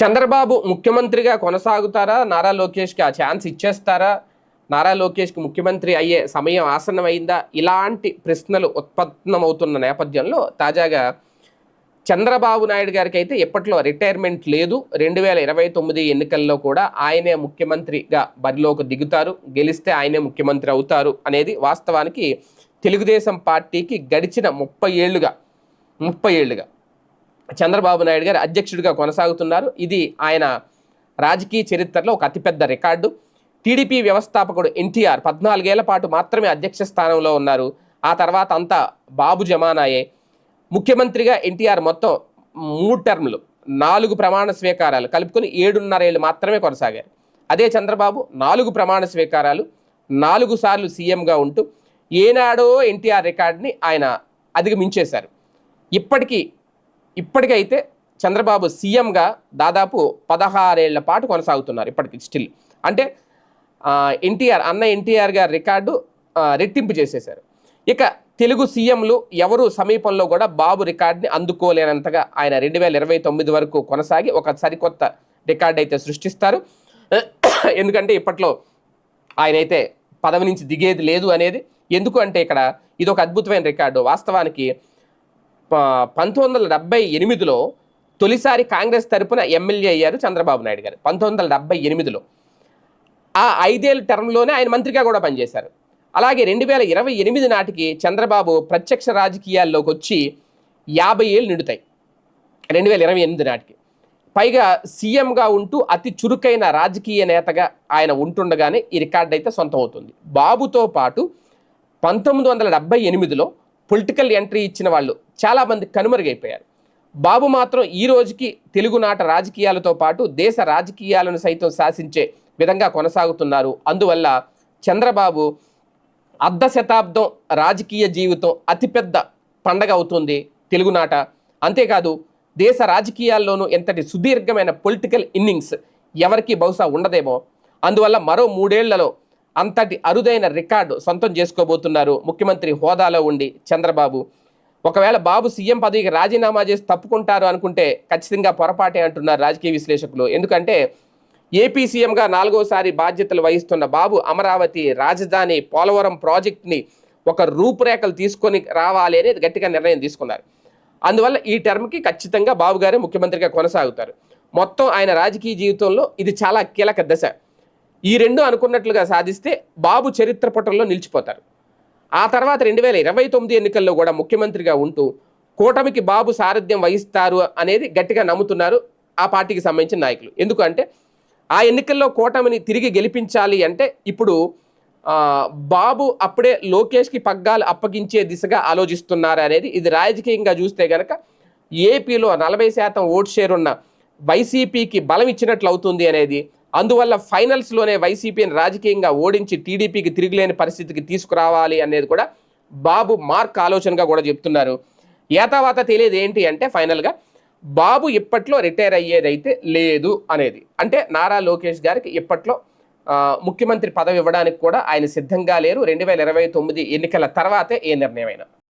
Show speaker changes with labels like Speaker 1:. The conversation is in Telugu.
Speaker 1: చంద్రబాబు ముఖ్యమంత్రిగా కొనసాగుతారా? నారా లోకేష్కి ఆ ఛాన్స్ ఇచ్చేస్తారా? నారా లోకేష్కి ముఖ్యమంత్రి అయ్యే సమయం ఆసన్నమైందా? ఇలాంటి ప్రశ్నలు ఉత్పన్నమవుతున్న నేపథ్యంలో తాజాగా చంద్రబాబు నాయుడు గారికి అయితే ఎప్పట్లో రిటైర్మెంట్ లేదు. రెండు వేల ఇరవై తొమ్మిది ఎన్నికల్లో కూడా ఆయనే ముఖ్యమంత్రిగా బరిలోకి దిగుతారు. గెలిస్తే ఆయనే ముఖ్యమంత్రి అవుతారు అనేది వాస్తవానికి తెలుగుదేశం పార్టీకి గడిచిన ముప్పై ఏళ్ళుగా ముప్పై ఏళ్ళుగా చంద్రబాబు నాయుడు గారు అధ్యక్షుడిగా కొనసాగుతున్నారు. ఇది ఆయన రాజకీయ చరిత్రలో ఒక అతిపెద్ద రికార్డు. టీడీపీ వ్యవస్థాపకుడు ఎన్టీఆర్ పద్నాలుగేళ్ళ పాటు మాత్రమే అధ్యక్ష స్థానంలో ఉన్నారు. ఆ తర్వాత అంతా బాబు జమానాయే. ముఖ్యమంత్రిగా ఎన్టీఆర్ మొత్తం మూడు టర్ములు నాలుగు ప్రమాణ స్వీకారాలు కలుపుకొని ఏడున్నరేళ్ళు మాత్రమే కొనసాగారు. అదే చంద్రబాబు నాలుగు ప్రమాణ స్వీకారాలు నాలుగు సార్లు సీఎంగా ఉంటూ ఏనాడో ఎన్టీఆర్ రికార్డ్ని ఆయన అధిగమించేశారు. ఇప్పటికీ ఇప్పటికైతే చంద్రబాబు సీఎంగా దాదాపు పదహారేళ్ళ పాటు కొనసాగుతున్నారు ఇప్పటికి స్టిల్. అంటే ఎన్టీఆర్ అన్న ఎన్టీఆర్ గారి రికార్డు రెట్టింపు చేసేశారు. ఇక తెలుగు సీఎంలు ఎవరు సమీపంలో కూడా బాబు రికార్డుని అందుకోలేనంతగా ఆయన రెండు వేల ఇరవై తొమ్మిది వరకు కొనసాగి ఒక సరికొత్త రికార్డు అయితే సృష్టిస్తారు. ఎందుకంటే ఇప్పట్లో ఆయన అయితే పదవి నుంచి దిగేది లేదు అనేది. ఎందుకు అంటే ఇక్కడ ఇది ఒక అద్భుతమైన రికార్డు. వాస్తవానికి పంతొమ్మిది వందల డెబ్బై ఎనిమిదిలో తొలిసారి కాంగ్రెస్ తరపున ఎమ్మెల్యే అయ్యారు చంద్రబాబు నాయుడు గారు. పంతొమ్మిది వందల డెబ్బై ఎనిమిదిలో. ఆ ఐదేళ్ళ టర్మ్లోనే ఆయన మంత్రిగా కూడా పనిచేశారు. అలాగే రెండు వేల ఇరవై ఎనిమిది నాటికి చంద్రబాబు ప్రత్యక్ష రాజకీయాల్లోకి వచ్చి యాభై ఏళ్ళు నిండుతాయి. రెండు వేల ఇరవై ఎనిమిది నాటికి. పైగా సీఎంగా ఉంటూ అతి చురుకైన రాజకీయ నేతగా ఆయన ఉంటుండగానే ఈ రికార్డు అయితే సొంతం అవుతుంది. బాబుతో పాటు పంతొమ్మిది వందల డెబ్బై ఎనిమిదిలో పొలిటికల్ ఎంట్రీ ఇచ్చిన వాళ్ళు చాలామంది కనుమరుగైపోయారు. బాబు మాత్రం ఈ రోజుకి తెలుగునాట రాజకీయాలతో పాటు దేశ రాజకీయాలను సైతం శాసించే విధంగా కొనసాగుతున్నారు. అందువల్ల చంద్రబాబు అర్ధ శతాబ్దం రాజకీయ జీవితం అతిపెద్ద పండగ అవుతుంది తెలుగునాట అంతేకాదు దేశ రాజకీయాల్లోనూ ఎంతటి సుదీర్ఘమైన పొలిటికల్ ఇన్నింగ్స్ ఎవరికి బహుశా ఉండదేమో. అందువల్ల మరో మూడేళ్ళలో అంతటి అరుదైన రికార్డు సొంతం చేసుకోబోతున్నారు ముఖ్యమంత్రి హోదాలో ఉండి చంద్రబాబు. ఒకవేళ బాబు సీఎం పదవికి రాజీనామా చేసి తప్పుకుంటారు అనుకుంటే ఖచ్చితంగా పొరపాటే అంటున్నారు రాజకీయ విశ్లేషకులు. ఎందుకంటే ఏపీ సీఎంగా నాలుగోసారి బాధ్యతలు వహిస్తున్న బాబు అమరావతి రాజధాని పోలవరం ప్రాజెక్ట్ని ఒక రూపురేఖలు తీసుకొని రావాలి అనేది గట్టిగా నిర్ణయం తీసుకున్నారు. అందువల్ల ఈ టర్మ్కి ఖచ్చితంగా బాబు గారే ముఖ్యమంత్రిగా కొనసాగుతారు. మొత్తం ఆయన రాజకీయ జీవితంలో ఇది చాలా కీలక దశ. ఈ రెండు అనుకున్నట్లుగా సాధిస్తే బాబు చరిత్ర పుటల్లో నిలిచిపోతారు. ఆ తర్వాత రెండు వేల ఇరవై తొమ్మిది ఎన్నికల్లో కూడా ముఖ్యమంత్రిగా ఉంటూ కూటమికి బాబు సారథ్యం వహిస్తారు అనేది గట్టిగా నమ్ముతున్నారు ఆ పార్టీకి సంబంధించిన నాయకులు. ఎందుకంటే ఆ ఎన్నికల్లో కూటమిని తిరిగి గెలిపించాలి అంటే ఇప్పుడు బాబు అప్పుడే లోకేష్కి పగ్గాలు అప్పగించే దిశగా ఆలోచిస్తున్నారు అనేది ఇది రాజకీయంగా చూస్తే గనక ఏపీలో నలభై శాతం ఓట్ షేర్ ఉన్న వైసీపీకి బలం ఇచ్చినట్లు అవుతుంది అనేది అందువల్ల ఫైనల్స్లోనే వైసీపీని రాజకీయంగా ఓడించి టీడీపీకి తిరిగిలేని పరిస్థితికి తీసుకురావాలి అనేది కూడా బాబు మార్క్ ఆలోచనగా కూడా చెప్తున్నారు. ఏతావాత తెలియదు ఏంటి అంటే ఫైనల్గా బాబు ఇప్పట్లో రిటైర్ అయ్యేదైతే లేదు అనేది. అంటే నారా లోకేష్ గారికి ఇప్పట్లో ముఖ్యమంత్రి పదవి ఇవ్వడానికి కూడా ఆయన సిద్ధంగా లేరు. రెండు వేల ఇరవై తొమ్మిది ఎన్నికల తర్వాతే ఏ నిర్ణయమైనా.